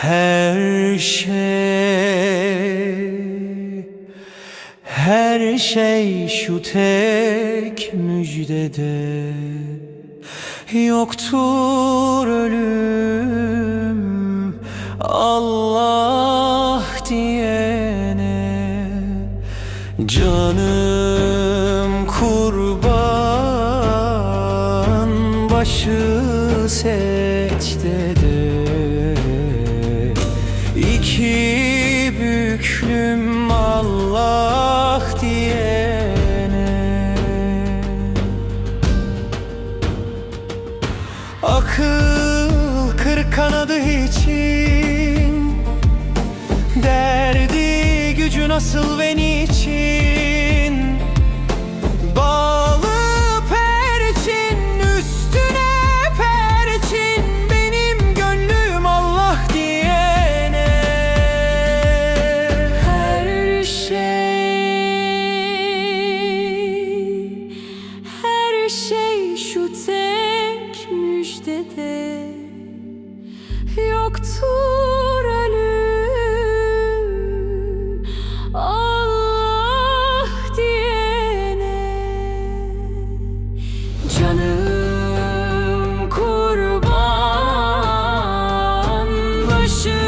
Her şey Her şey şu tek müjdede. Yoktur ölüm Allah diyene. Canım kurban başı secdede Akıl kırk kanadı için. Derdi gücü nasıl ve niçin müjdede Yoktur ölüm. Allah diyene Canım kurban başı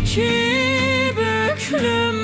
iki büklüm